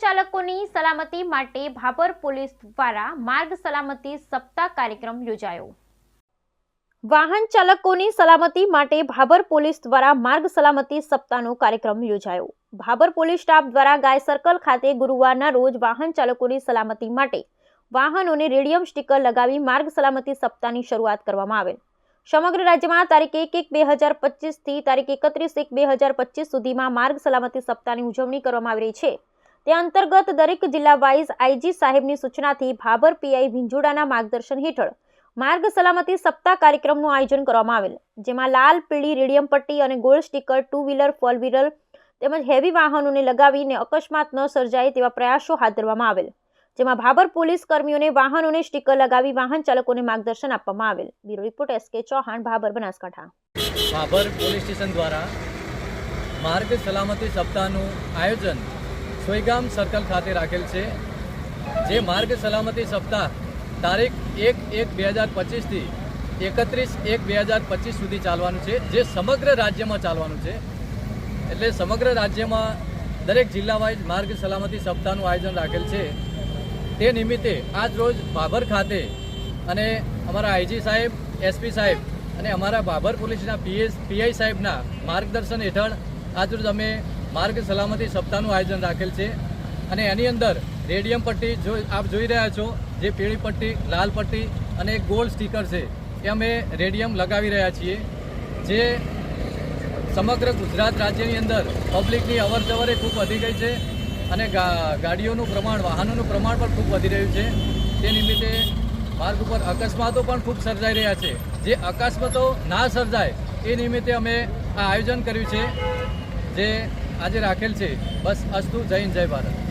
ચાલકોની સલામતી માટે ભાભર પોલીસ દ્વારા માર્ગ સલામતી સપ્તાહ કાર્યક્રમ યોજાયો. વાહન ચાલકોની સલામતી માટે ભાભર પોલીસ દ્વારા માર્ગ સલામતી સપ્તાહનો કાર્યક્રમ યોજાયો. ભાભર પોલીસ સ્ટાફ દ્વારા ગાય સર્કલ ખાતે ગુરુવારના રોજ વાહન ચાલકોની સલામતી માટે વાહનોને રેડિયમ સ્ટીકર લગાવી માર્ગ સલામતી સપ્તાહની શરૂઆત કરવામાં આવેલ. સમગ્ર રાજ્યમાં તારીખ એક એક બે હજાર પચીસથી તારીખ એકત્રીસ એક બે હજાર પચીસ સુધીમાં માર્ગ સલામતી સપ્તાહની ઉજવણી કરવામાં આવી રહી છે. તે અંતર્ગત દરેક જિલ્લા વાઇઝ આઈજી સાહેબની સૂચનાથી ભાભર પીઆઈ ભીંજોડાના માર્ગદર્શન હેઠળ માર્ગ સલામતી સપ્તાહ કાર્યક્રમનું આયોજન કરવામાં આવેલ, જેમાં લાલ, પીળી, રેડિયમ પટ્ટી અને gold sticker two wheeler four wheeler તેમજ હેવી વાહનોને લગાવીને અકસ્માત ન સર્જાય તેવા પ્રયાસો હાથ ધરવામાં આવેલ, જેમાં ભાભર પોલીસ કર્મીઓને વાહનોને સ્ટીકર લગાવી વાહન ચાલકોને માર્ગદર્શન આપવામાં આવેલ. Bureau report S K Chauhan, Bhabhar, Banaskantha. Bhabhar police station દ્વારા માર્ગ સલામતી સપ્તાહનું આયોજન સોયગામ સર્કલ ખાતે રાખેલ છે. જે માર્ગ સલામતી સપ્તાહ તારીખ એક એક બે હજાર પચીસથી એકત્રીસ એક બે હજાર પચીસ સુધી ચાલવાનું છે. જે સમગ્ર રાજ્યમાં ચાલવાનું છે. એટલે સમગ્ર રાજ્યમાં દરેક જિલ્લા માર્ગ સલામતી સપ્તાહનું આયોજન રાખેલ છે. તે નિમિત્તે આજ રોજ ભાભર ખાતે અને અમારા આઈજી સાહેબ, એસપી સાહેબ અને અમારા ભાભર પોલીસના પીએસ, પીઆઈ સાહેબના માર્ગદર્શન હેઠળ આજરોજ અમે માર્ગ સલામતી સપ્તાહનું આયોજન રાખેલ છે અને એની અંદર રેડિયમ પટ્ટી જો આપ જોઈ રહ્યા છો, જે પીળી પટ્ટી, લાલ પટ્ટી અને એક ગોલ્ડ સ્ટીકર છે, એ અમે રેડિયમ લગાવી રહ્યા છીએ, જે સમગ્ર ગુજરાત રાજ્યની અંદર પબ્લિકની અવર જવર એ ખૂબ વધી ગઈ છે અને ગાડીઓનું પ્રમાણ, વાહનોનું પ્રમાણ પણ ખૂબ વધી રહ્યું છે. તે નિમિત્તે માર્ગ ઉપર અકસ્માતો પણ ખૂબ સર્જાઈ રહ્યા છે. જે અકસ્માતો ના સર્જાય, એ નિમિત્તે અમે આ આયોજન કર્યું છે, જે આજે રાખેલ છે. બસ અસ્તુ જય હિન્દ જય ભારત.